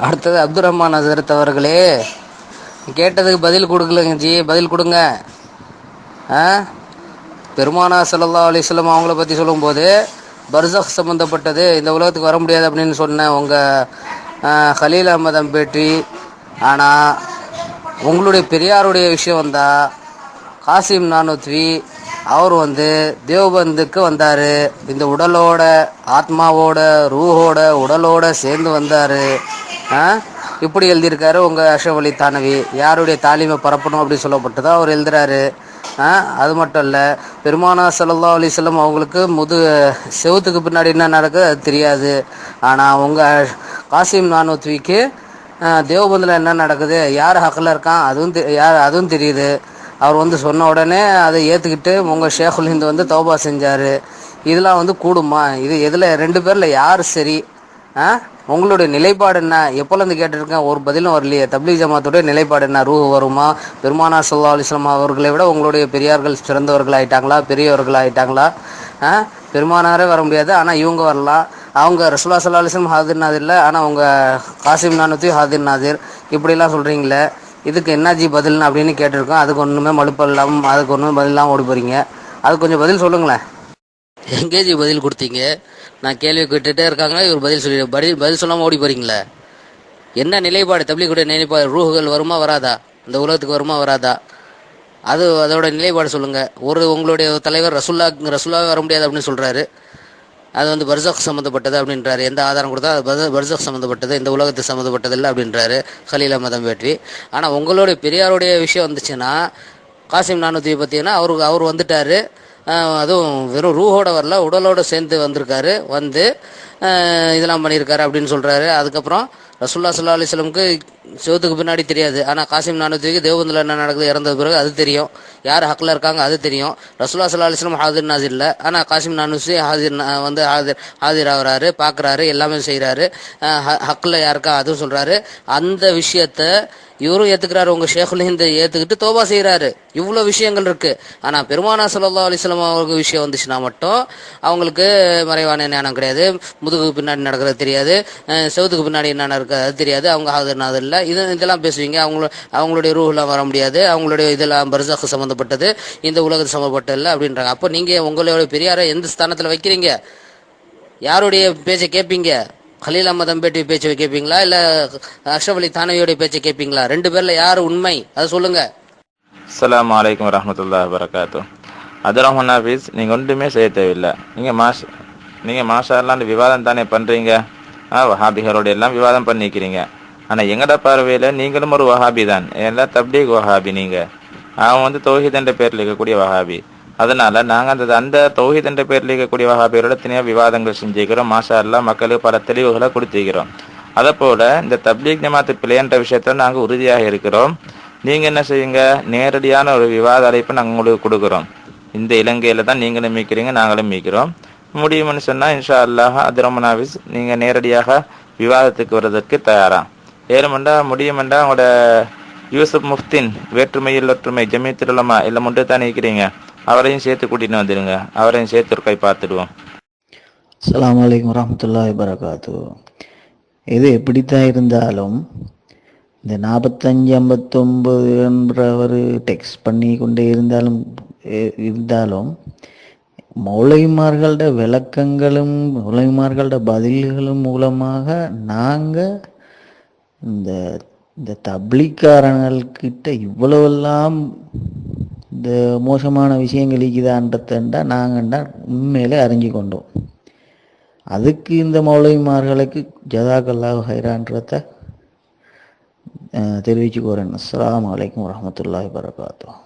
அடுத்தது அப்துல் ரஹ்மான் ஹசரத் அவர்களே கேட்டதுக்கு பதில் கொடுக்கலங்க ஜி பதில் கொடுங்க. ஆ? பெருமானா சல்லா அலிஸ்லாம் அவங்கள பற்றி சொல்லும்போது பர்சக் சம்மந்தப்பட்டது இந்த உலகத்துக்கு வர முடியாது அப்படின்னு சொன்ன உங்கள் ஹலீல் அஹமத் அம்பேட்ரி ஆனால் உங்களுடைய பெரியாருடைய விஷயம் வந்தால் காசிம் நானூத்வி அவர் வந்து தேவபந்துக்கு வந்தார். இந்த உடலோட ஆத்மாவோட ரூஹோட உடலோட சேர்ந்து வந்தார். இப்படி எழுதியிருக்காரு உங்கள் அஷ்ரப் தானவி. யாருடைய தாலிமை பரப்பணும் அப்படின்னு சொல்லப்பட்டதோ அவர் எழுதுறாரு. அது மட்டும் இல்லை பெருமானா சல்லா அலிஸ்லம் அவங்களுக்கு முது செவுத்துக்கு பின்னாடி என்ன நடக்குது? அது தெரியாது. ஆனால் உங்கள் காசிம் நானூத்விக்கு தேவபந்தில் என்ன நடக்குது? யார் ஹக்கில் இருக்கான்? அதுவும் தெ- யார் அதுவும் தெரியுது. அவர் வந்து சொன்ன உடனே அதை ஏற்றுக்கிட்டு உங்கள் ஷேகுல் ஹிந்து வந்து தௌபா செஞ்சார். இதெல்லாம் வந்து கூடுமா? இது எதில் ரெண்டு பேரில் யார் சரி? உங்களுடைய நிலைப்பாடு என்ன? எப்போலேருந்து கேட்டிருக்கேன்? ஒரு பதிலும் வரலையே. தப்லீக் ஜமாத்துடைய நிலைப்பாடு என்ன? ரூ வருமா? பெருமானா சல்லா அலிஸ்லாம் அவர்களை விட உங்களுடைய பெரியார்கள் சிறந்தவர்கள் ஆயிட்டாங்களா பெரியவர்கள் ஆயிட்டாங்களா ஆ? பெருமானாரே வர முடியாது. ஆனால் இவங்க வரலாம். அவங்க ரசுல்லா சல்லா அலிஸ்லாம் ஹாதிர் நாதிர் இல்லை ஆனால் அவங்க காசிம் நானூத்தி ஹாதிர் நாதிர். இப்படிலாம் சொல்கிறீங்களே இதுக்கு என்னாச்சு பதில்னு அப்படின்னு கேட்டிருக்கோம். அதுக்கு ஒன்றுமே மழுப்பல் இல்லாமல் அதுக்கு ஒன்றுமே பதில் இல்லாமல் ஓடி போகிறீங்க அதுக்கு கொஞ்சம் பதில் சொல்லுங்களேன். எங்கேஜி பதில் கொடுத்தீங்க? நான் கேள்வி கேட்டுட்டே இருக்காங்க இவர் பதில் சொல்லி பதில் பதில் சொல்லாமல் ஓடி போறீங்களே? என்ன நிலைப்பாடு? தப்லீகுடைய நிலைப்பாடு. ரூஹுகள் வருமா வராதா? இந்த உலகத்துக்கு வருமா வராதா? அது அதோட நிலைப்பாடு சொல்லுங்க. ஒரு உங்களுடைய தலைவர் ரசுல்லா ரசுல்லாவே வர முடியாது அப்படின்னு சொல்றாரு. அது வந்து பர்சக் சம்மந்தப்பட்டது அப்படின்றாரு. எந்த ஆதாரம் கொடுத்தா அது பர்ச- பர்சக் சம்மந்தப்பட்டது இந்த உலகத்துக்கு சம்மந்தப்பட்டது இல்லை அப்படின்றாரு. ஹலீல் அஹமதம் பேற்றி ஆனால் உங்களுடைய பெரியாருடைய விஷயம் வந்துச்சுன்னா காசிம் நானூற்றி பார்த்தீங்கன்னா அவருக்கு அவர் வந்துட்டாரு. அதுவும் வெறும் ரூஹோட வரல உடலோட சேர்ந்து வந்திருக்காரு. வந்து இதெல்லாம் பண்ணியிருக்காரு அப்படின்னு சொல்கிறாரு அதுக்கப்புறம் ரசுல்லா சல்லா அலிஸ்லமுக்கு சிவத்துக்கு பின்னாடி தெரியாது. ஆனால் காசிம் நானூத்திக்கு தேவபந்தில் என்ன நடக்குது இறந்தது பிறகு அது தெரியும். யார் ஹக்கில் இருக்காங்க அது தெரியும். ரசுல்லா சல்லா அலிஸ்லம் ஹாதிர் நாசிர் இல்லை ஆனால் காசிம் நானூசி ஹாதிர் வந்து ஹாதிர் ஹாதிர் ஆகுறாரு பார்க்குறாரு எல்லாமே செய்கிறாரு ஹக்கில் யாருக்கா அதுவும் சொல்கிறாரு அந்த விஷயத்தை இவரும் ஏத்துக்கிறாரு உங்க ஷேகுல் ஹிந்த ஏத்துக்கிட்டு தோபா செய்யறாரு இவ்வளவு விஷயங்கள் இருக்கு. ஆனா பெருமானா சல்லா அலிஸ்லாம் அவங்க விஷயம் வந்துச்சுன்னா மட்டும் அவங்களுக்கு மறைவான ஞானம் கிடையாது. முதுகுக்கு பின்னாடி நடக்கிறது தெரியாது. செவத்துக்கு பின்னாடி என்ன நடக்கிறது தெரியாது. அவங்க ஆதரநாதர் இல்லை. இது இதெல்லாம் பேசுவீங்க. அவங்கள அவங்களுடைய ரூஹெலாம் வர முடியாது. அவங்களுடைய இதெல்லாம் பர்சாக்கு சம்மந்தப்பட்டது இந்த உலகத்து சம்மந்தப்பட்டது இல்லை அப்படின்றாங்க. அப்போ நீங்க உங்களுடைய பெரியாரை எந்த ஸ்தானத்தில் வைக்கிறீங்க? யாருடைய பேச்சை கேட்பீங்க கலீல் அஹமத் அம்பேட்டி பேச்சை கேட்பீங்களா இல்ல அஷ்ரப் அலி தானவியோட பேச்சை கேட்பீங்களா ரெண்டு பேர்ல யாரு உண்மை? அதை சொல்லுங்க. அஸ்லாம் வலைக்கம் வரமத்துல்லா வரகாத்தூ அது ரஹ்மான் ஹாஃபிஸ் நீங்கள் ஒன்றுமே செய்ய தேவையில்லை. நீங்கள் மாஷ் நீங்கள் மாஷாலாம் விவாதம் தானே பண்ணுறீங்க ஆ வஹாபிகளோட எல்லாம் விவாதம் பண்ணிக்கிறீங்க. ஆனால் எங்கட பார்வையில் நீங்களும் ஒரு வஹாபி தான். எல்லாம் தப்லீக் வஹாபி நீங்கள் அவன் வந்து தோஹித் என்ற பேரில் இருக்கக்கூடிய வஹாபி. அதனால நாங்கள் அந்த அந்த தௌஹீத் என்ற பேரில் இருக்கக்கூடிய வகாபியரோட தனியாக விவாதங்கள் செஞ்சுக்கிறோம். மாஷா அல்லாஹ் மக்களுக்கு பல தெளிவுகளை கொடுத்துக்கிறோம் அதே இந்த தப்லீக் ஜமாத்து பிள்ளைன்ற விஷயத்துல நாங்கள் உறுதியாக இருக்கிறோம். நீங்க என்ன செய்யுங்க? நேரடியான ஒரு விவாத அழைப்பை நாங்கள் உங்களுக்கு கொடுக்குறோம். இந்த இலங்கையில தான் நீங்களும் மீக்கிறீங்க நாங்களும் மீக்கிறோம் முடியும்னு சொன்னா இன்ஷா அல்லாஹ் அதிரமனாவிஸ் நீங்க நேரடியாக விவாதத்துக்கு வர்றதற்கு தயாரா? ஏழுமண்டா முடியுமெண்டா? உங்களோட யூசுப் முஃப்தின் வேற்றுமையில் ஒற்றுமை ஜமீத்துலமா இல்லை மட்டும் தான் நிற்கிறீங்க அவரையும் சேர்த்து கூட்டிட்டு வந்துடுங்க அவரையும் சேர்த்து ஒரு கை பார்த்துடுவோம். அலாம் வலைக்கம் வரஹ்மத்துல்லாஹி வரகாத்து இது எப்படித்தான் இருந்தாலும் இந்த நாற்பத்தஞ்சு ஐம்பத்தொம்பது என்ற ஒரு டெக்ஸ்ட் பண்ணி கொண்டே இருந்தாலும் எ- இருந்தாலும் மௌலைமார்களோட விளக்கங்களும் மௌலைமார்களோட பதில்களும் மூலமாக நாங்கள் இந்த இந்த தப்ளிக்காரங்கள்கிட்ட இவ்வளவெல்லாம் இந்த மோசமான விஷயங்கள் நாங்கள் நாங்கள்டா உண்மையிலே அறிஞ்சு கொண்டோம். அதுக்கு இந்த மௌலவிமார்களுக்கு ஜதாக்கல்லாஹ் ஹைரான்றத தெரிவிச்சுக்கோறேன். அஸ்லாம் வலைக்கம் வரமத்துல்லாஹ் வரகாத்துஹ்